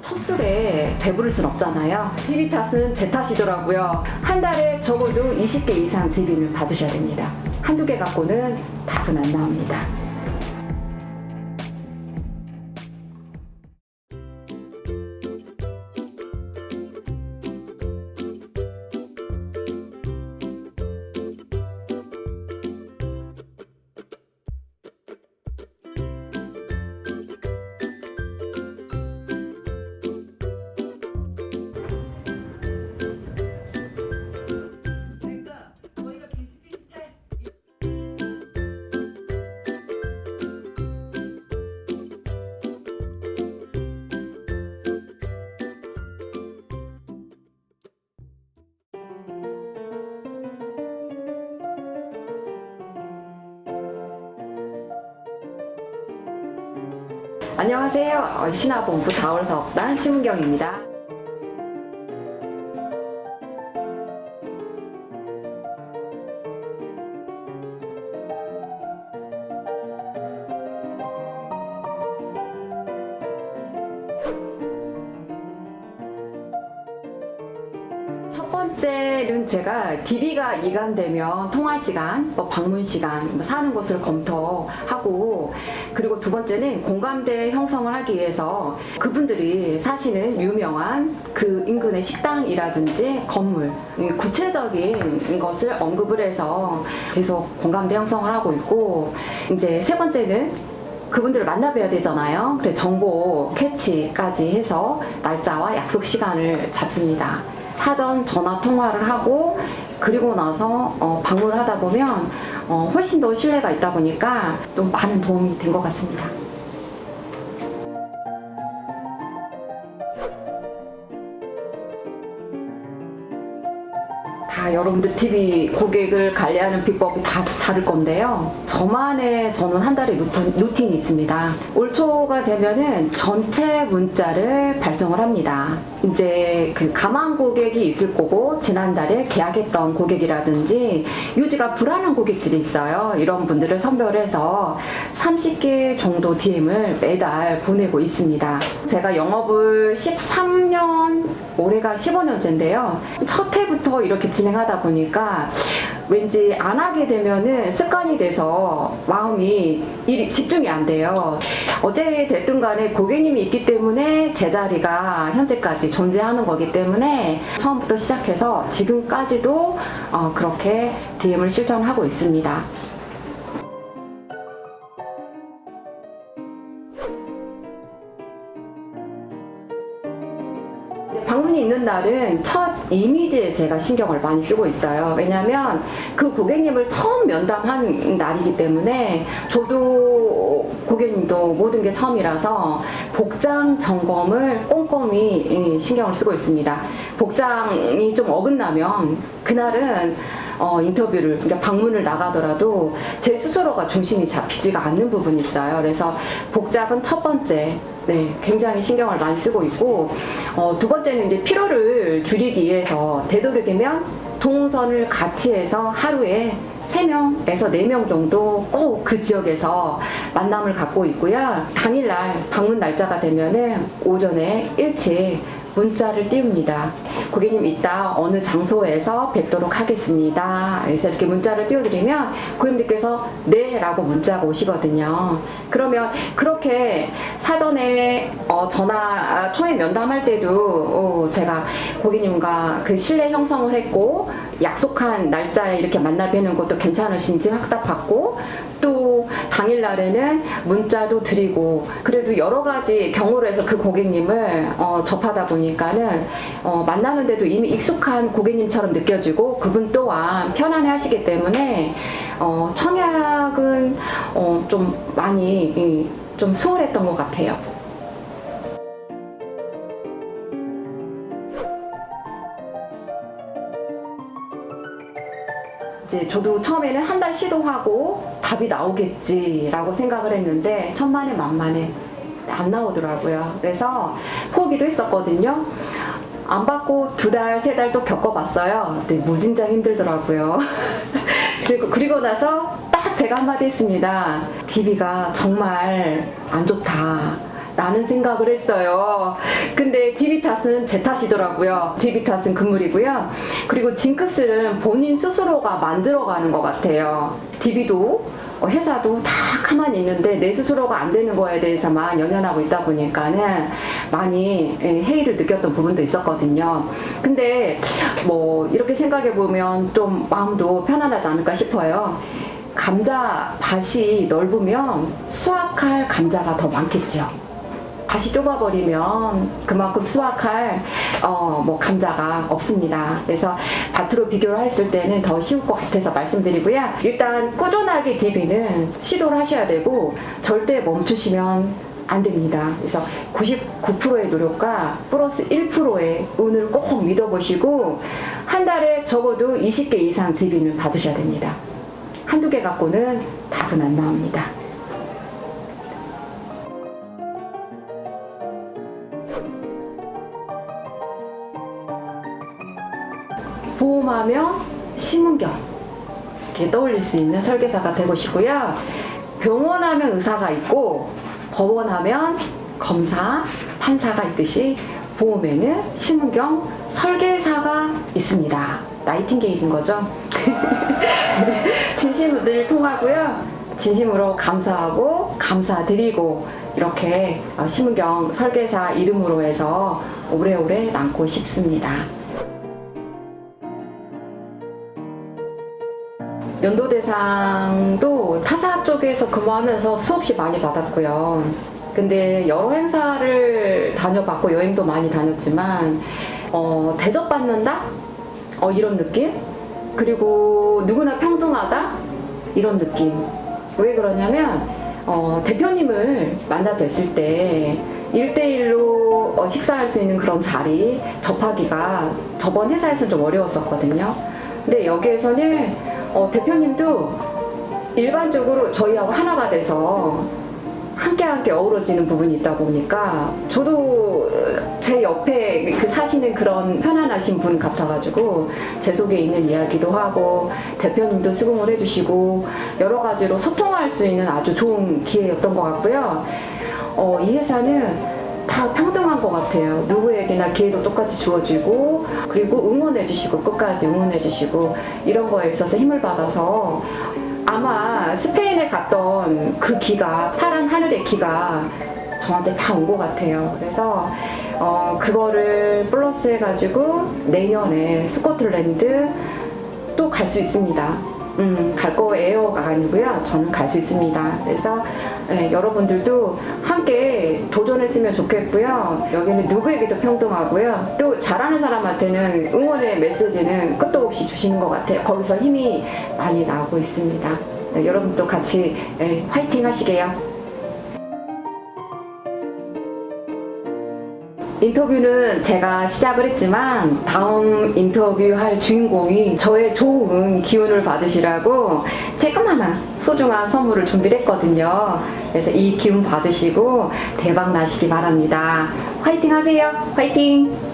첫 술에 배부를 순 없잖아요. DB 탓은 제 탓이더라고요. 한 달에 적어도 20개 이상 DB를 받으셔야 됩니다. 한두 개 갖고는 답은 안 나옵니다. 안녕하세요. 어, 신화본부 다월사업단 심은경입니다. 번째는 제가 DB가 이관되면 통화 시간, 뭐 방문 시간, 뭐 사는 곳을 검토하고 그리고 두 번째는 공감대 형성을 하기 위해서 그분들이 사시는 유명한 그 인근의 식당이라든지 건물 이 구체적인 것을 언급을 해서 계속 공감대 형성을 하고 있고 이제 세 번째는 그분들을 만나 뵈야 되잖아요. 그래서 정보 캐치까지 해서 날짜와 약속 시간을 잡습니다. 사전 전화 통화를 하고 그리고 나서 어, 방문을 하다 보면 어, 훨씬 더 신뢰가 있다 보니까 또 많은 도움이 된 것 같습니다. 다 여러분들 TV 고객을 관리하는 비법이 다 다를 건데요. 저만의 저는 한 달에 루틴, 루틴이 있습니다. 올 초가 되면은 전체 문자를 발송을 합니다. 이제 그 가망 고객이 있을 거고 지난달에 계약했던 고객이라든지 유지가 불안한 고객들이 있어요. 이런 분들을 선별해서 30개 정도 DM을 매달 보내고 있습니다. 제가 영업을 13년 올해가 15년째인데요. 첫 해부터 이렇게 진행하 다 보니까 왠지 안 하게 되면은 습관이 돼서 마음이 집중이 안 돼요. 어제 됐든 간에 고객님이 있기 때문에 제자리가 현재까지 존재하는 거기 때문에 처음부터 시작해서 지금까지도 어, 그렇게 DM을 실천하고 있습니다. 방문이 있는 날은 첫 이미지에 제가 신경을 많이 쓰고 있어요. 왜냐하면 그 고객님을 처음 면담한 날이기 때문에 저도 고객님도 모든 게 처음이라서 복장 점검을 꼼꼼히 이, 신경을 쓰고 있습니다. 복장이 좀 어긋나면 그날은 어, 인터뷰를, 그러니까 방문을 나가더라도 제 스스로가 중심이 잡히지가 않는 부분이 있어요. 그래서 복장은 첫 번째, 네, 굉장히 신경을 많이 쓰고 있고, 어, 두 번째는 이제 피로를 줄이기 위해서 되도록이면 동선을 같이 해서 하루에 3명에서 4명 정도 꼭 그 지역에서 만남을 갖고 있고요. 당일날 방문 날짜가 되면은 오전에 일찍 문자를 띄웁니다. 고객님 이따 어느 장소에서 뵙도록 하겠습니다. 그래서 이렇게 문자를 띄워드리면 고객님께서 네라고 문자가 오시거든요. 그러면 그렇게 사전에 어, 전화 아, 초에 면담할 때도 어, 제가 고객님과 그 신뢰 형성을 했고 약속한 날짜에 이렇게 만나 뵈는 것도 괜찮으신지 확답받고 또 당일 날에는 문자도 드리고 그래도 여러 가지 경우로 해서 그 고객님을 어, 접하다 보니까는 어, 만나는데도 이미 익숙한 고객님처럼 느껴지고 그분 또한 편안해 하시기 때문에 어, 청약은 어, 좀 많이 이, 좀 수월했던 것 같아요. 이제 저도 처음에는 한 달 시도하고 답이 나오겠지라고 생각을 했는데 천만에 만만에 안 나오더라고요. 그래서 포기도 했었거든요. 안 받고 두 달, 세 달 또 겪어봤어요. 근데 무진장 힘들더라고요. 그리고, 그리고 나서 딱 제가 한마디 했습니다. DB가 정말 안 좋다. 라는 생각을 했어요. 근데 DB 탓은 제 탓이더라고요. DB 탓은 금물이고요. 그리고 징크스는 본인 스스로가 만들어가는 것 같아요. DB도 어, 회사도 다 가만히 있는데 내 스스로가 안 되는 거에 대해서만 연연하고 있다 보니까는 많이 예, 회의를 느꼈던 부분도 있었거든요. 근데 뭐 이렇게 생각해 보면 좀 마음도 편안하지 않을까 싶어요. 감자 밭이 넓으면 수확할 감자가 더 많겠죠. 밭이 좁아버리면 그만큼 수확할 어, 뭐 감자가 없습니다. 그래서 밭으로 비교를 했을 때는 더 쉬울 것 같아서 말씀드리고요. 일단 꾸준하게 DB는 시도를 하셔야 되고 절대 멈추시면 안 됩니다. 그래서 99%의 노력과 플러스 1%의 운을 꼭 믿어보시고 한 달에 적어도 20개 이상 DB는 받으셔야 됩니다. 한두 개 갖고는 답은 안 나옵니다. 보험하면 심은경 이렇게 떠올릴 수 있는 설계사가 되고시고요. 병원하면 의사가 있고 법원하면 검사, 판사가 있듯이 보험에는 심은경 설계사가 있습니다. 나이팅게일인 거죠. 진심을 늘 통하고요. 진심으로 감사하고 감사드리고 이렇게 어, 심은경 설계사 이름으로 해서 오래오래 남고 싶습니다. 연도 대상도 타사 쪽에서 근무하면서 수없이 많이 받았고요. 근데 여러 행사를 다녀봤고 여행도 많이 다녔지만 어, 대접받는다? 어, 이런 느낌? 그리고 누구나 평등하다? 이런 느낌. 왜 그러냐면 어, 대표님을 만나 뵀을 때 1대1로 어, 식사할 수 있는 그런 자리 접하기가 저번 회사에서는 좀 어려웠었거든요. 근데 여기에서는 어, 대표님도 일반적으로 저희하고 하나가 돼서 함께 함께 어우러지는 부분이 있다 보니까 저도 제 옆에 그 사시는 그런 편안하신 분 같아가지고 제 속에 있는 이야기도 하고 대표님도 수긍을 해주시고 여러 가지로 소통할 수 있는 아주 좋은 기회였던 것 같고요. 어, 이 회사는 다 평등한 것 같아요. 누구에게나 기회도 똑같이 주어지고 그리고 응원해주시고 끝까지 응원해주시고 이런 거에 있어서 힘을 받아서 아마 스페인에 갔던 그 기가 파란 하늘의 기가 저한테 다 온 것 같아요. 그래서 어, 그거를 플러스 해가지고 내년에 스코틀랜드 또 갈 수 있습니다. 음, 갈 거예요가 아니고요. 저는 갈 수 있습니다. 그래서 예, 여러분들도 함께 도전했으면 좋겠고요. 여기는 누구에게도 평등하고요. 또 잘하는 사람한테는 응원의 메시지는 끝도 없이 주시는 것 같아요. 거기서 힘이 많이 나오고 있습니다. 네, 여러분도 같이 예, 화이팅 하시게요. 인터뷰는 제가 시작을 했지만 다음 인터뷰할 주인공이 저의 좋은 기운을 받으시라고 조그마한 소중한 선물을 준비를 했거든요. 그래서 이 기운 받으시고 대박 나시기 바랍니다. 화이팅 하세요. 화이팅!